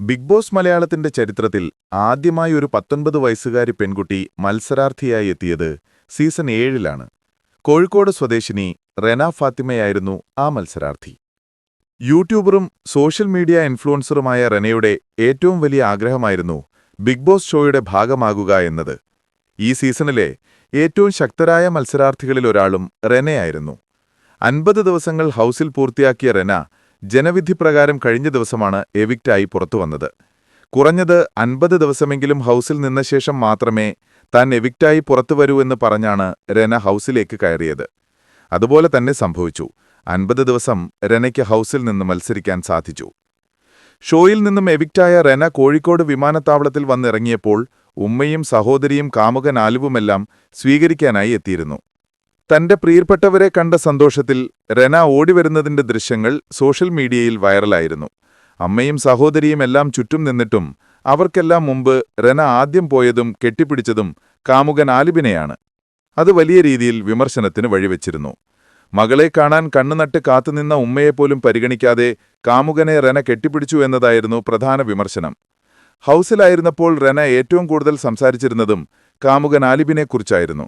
Big boss മലയാളത്തിന്റെ ചരിത്രത്തിൽ ആദ്യമായി ഒരു പത്തൊൻപത് വയസ്സുകാരി പെൺകുട്ടി മത്സരാർത്ഥിയായി എത്തിയത് സീസൺ ഏഴിലാണ്. കോഴിക്കോട് സ്വദേശിനി റെന ഫാത്തിമയായിരുന്നു ആ മത്സരാർത്ഥി. യൂട്യൂബറും സോഷ്യൽ മീഡിയ ഇൻഫ്ലുവൻസറുമായ റെനയുടെ ഏറ്റവും വലിയ ആഗ്രഹമായിരുന്നു ബിഗ് ബോസ് ഷോയുടെ ഭാഗമാകുക എന്നത്. ഈ സീസണിലെ ഏറ്റവും ശക്തരായ മത്സരാർത്ഥികളിലൊരാളും റെനയായിരുന്നു. അൻപത് ദിവസങ്ങൾ ഹൗസിൽ പൂർത്തിയാക്കിയ റെന ജനവിധിപ്രകാരം കഴിഞ്ഞ ദിവസമാണ് എവിക്റ്റായി പുറത്തുവന്നത്. കുറഞ്ഞത് അൻപത് ദിവസമെങ്കിലും ഹൗസിൽ നിന്ന ശേഷം മാത്രമേ താൻ എവിക്റ്റായി പുറത്തുവരൂ എന്ന് പറഞ്ഞാണ് രന ഹൗസിലേക്ക് കയറിയത്. അതുപോലെ തന്നെ സംഭവിച്ചു. അൻപത് ദിവസം രനയ്ക്ക് ഹൗസിൽ നിന്ന് മത്സരിക്കാൻ സാധിച്ചു. ഷോയിൽ നിന്നും എവിക്റ്റായ റെന കോഴിക്കോട് വിമാനത്താവളത്തിൽ വന്നിറങ്ങിയപ്പോൾ ഉമ്മയും സഹോദരിയും കാമുകൻ ആലുവുമെല്ലാം സ്വീകരിക്കാനായി എത്തിയിരുന്നു. തന്റെ പ്രിയപ്പെട്ടവരെ കണ്ട സന്തോഷത്തിൽ റെന ഓടിവരുന്നതിന്റെ ദൃശ്യങ്ങൾ സോഷ്യൽ മീഡിയയിൽ വൈറലായിരുന്നു. അമ്മയും സഹോദരിയും എല്ലാം ചുറ്റും നിന്നിട്ടും അവർക്കെല്ലാം മുമ്പ് റെന ആദ്യം പോയതും കെട്ടിപ്പിടിച്ചതും കാമുകൻ ആലിബിനെയാണ്. അത് വലിയ രീതിയിൽ വിമർശനത്തിന് വഴിവെച്ചിരുന്നു. മകളെ കാണാൻ കണ്ണുനട്ട് കാത്തുനിന്ന ഉമ്മയെപ്പോലും പരിഗണിക്കാതെ കാമുകനെ റെന കെട്ടിപ്പിടിച്ചു എന്നതായിരുന്നു പ്രധാന വിമർശനം. ഹൗസിലായിരുന്നപ്പോൾ റെന ഏറ്റവും കൂടുതൽ സംസാരിച്ചിരുന്നതും കാമുകൻ ആലിബിനെക്കുറിച്ചായിരുന്നു.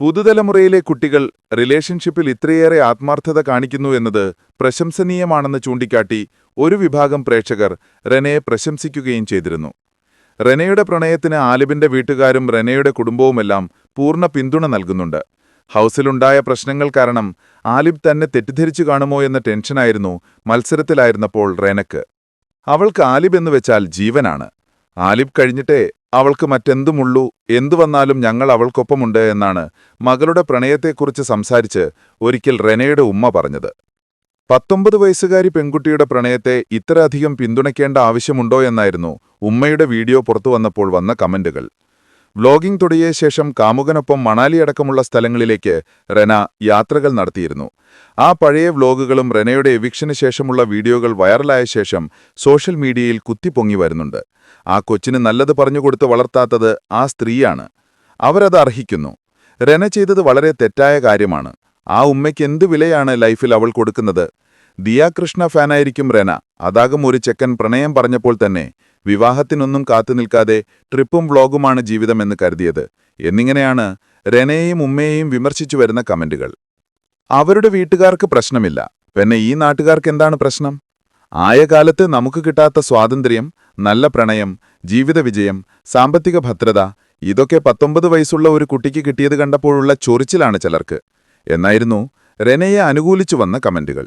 പുതുതലമുറയിലെ കുട്ടികൾ റിലേഷൻഷിപ്പിൽ ഇത്രയേറെ ആത്മാർത്ഥത കാണിക്കുന്നു എന്നത് പ്രശംസനീയമാണെന്ന് ചൂണ്ടിക്കാട്ടി ഒരു വിഭാഗം പ്രേക്ഷകർ റെനയെ പ്രശംസിക്കുകയും ചെയ്തിരുന്നു. റെനയുടെ പ്രണയത്തിന് ആലിബിന്റെ വീട്ടുകാരും റെനയുടെ കുടുംബവുമെല്ലാം പൂർണ പിന്തുണ നൽകുന്നുണ്ട്. ഹൗസിലുണ്ടായ പ്രശ്നങ്ങൾ കാരണം ആലിബ് തന്നെ തെറ്റിദ്ധരിച്ചു കാണുമോ എന്ന ടെൻഷനായിരുന്നു മത്സരത്തിലായിരുന്നപ്പോൾ റെനക്ക്. അവൾക്ക് ആലിബ് എന്ന് വെച്ചാൽ ജീവനാണ്. ആലിബ് കഴിഞ്ഞിട്ടേ അവൾക്ക് മറ്റെന്തുമുള്ളൂ? എന്തു വന്നാലും ഞങ്ങൾ അവൾക്കൊപ്പമുണ്ട് എന്നാണ് മകളുടെ പ്രണയത്തെക്കുറിച്ച് സംസാരിച്ച് ഒരിക്കൽ റെനയുടെ ഉമ്മ പറഞ്ഞത്. പത്തൊമ്പത് വയസ്സുകാരി പെൺകുട്ടിയുടെ പ്രണയത്തെ ഇത്രയധികം പിന്തുണയ്ക്കേണ്ട ആവശ്യമുണ്ടോ എന്നായിരുന്നു ഉമ്മയുടെ വീഡിയോ പുറത്തു വന്നപ്പോൾ വന്ന കമന്റുകൾ. വ്ലോഗിംഗ് തുടങ്ങിയ ശേഷം കാമുകനൊപ്പം മണാലി അടക്കമുള്ള സ്ഥലങ്ങളിലേക്ക് റെന യാത്രകൾ നടത്തിയിരുന്നു. ആ പഴയ വ്ലോഗുകളും റെനയുടെ എവിക്ഷന് ശേഷമുള്ള വീഡിയോകൾ വൈറലായ ശേഷം സോഷ്യൽ മീഡിയയിൽ കുത്തിപ്പൊങ്ങി വരുന്നുണ്ട്. ആ കൊച്ചിന് നല്ലത് പറഞ്ഞുകൊടുത്ത് വളർത്താത്തത് ആ സ്ത്രീയാണ്. അവരത് അർഹിക്കുന്നു. റെന ചെയ്തത് വളരെ തെറ്റായ കാര്യമാണ്. ആ ഉമ്മയ്ക്ക് എന്ത് വിലയാണ് ലൈഫിൽ അവൾ കൊടുക്കുന്നത്? ദിയാകൃഷ്ണ ഫാനായിരിക്കും റെന. അതാകും ഒരു ചെക്കൻ പ്രണയം പറഞ്ഞപ്പോൾ തന്നെ വിവാഹത്തിനൊന്നും കാത്തുനിൽക്കാതെ ട്രിപ്പും വ്ളോഗുമാണ് ജീവിതമെന്ന് കരുതിയത്. എന്നിങ്ങനെയാണ് റെനയെയും ഉമ്മയെയും വിമർശിച്ചു വരുന്ന കമന്റുകൾ. അവരുടെ വീട്ടുകാർക്ക് പ്രശ്നമില്ല. പിന്നെ ഈ നാട്ടുകാർക്ക് എന്താണ് പ്രശ്നം? ആയ കാലത്ത് നമുക്ക് കിട്ടാത്ത സ്വാതന്ത്ര്യം നല്ല പ്രണയം ജീവിത വിജയം സാമ്പത്തിക ഭദ്രത ഇതൊക്കെ പത്തൊമ്പത് വയസ്സുള്ള ഒരു കുട്ടിക്ക് കിട്ടിയത് കണ്ടപ്പോഴുള്ള ചൊറിച്ചിലാണ് ചിലർക്ക്. എന്നായിരുന്നു റെനയെ അനുകൂലിച്ചു വന്ന കമന്റുകൾ.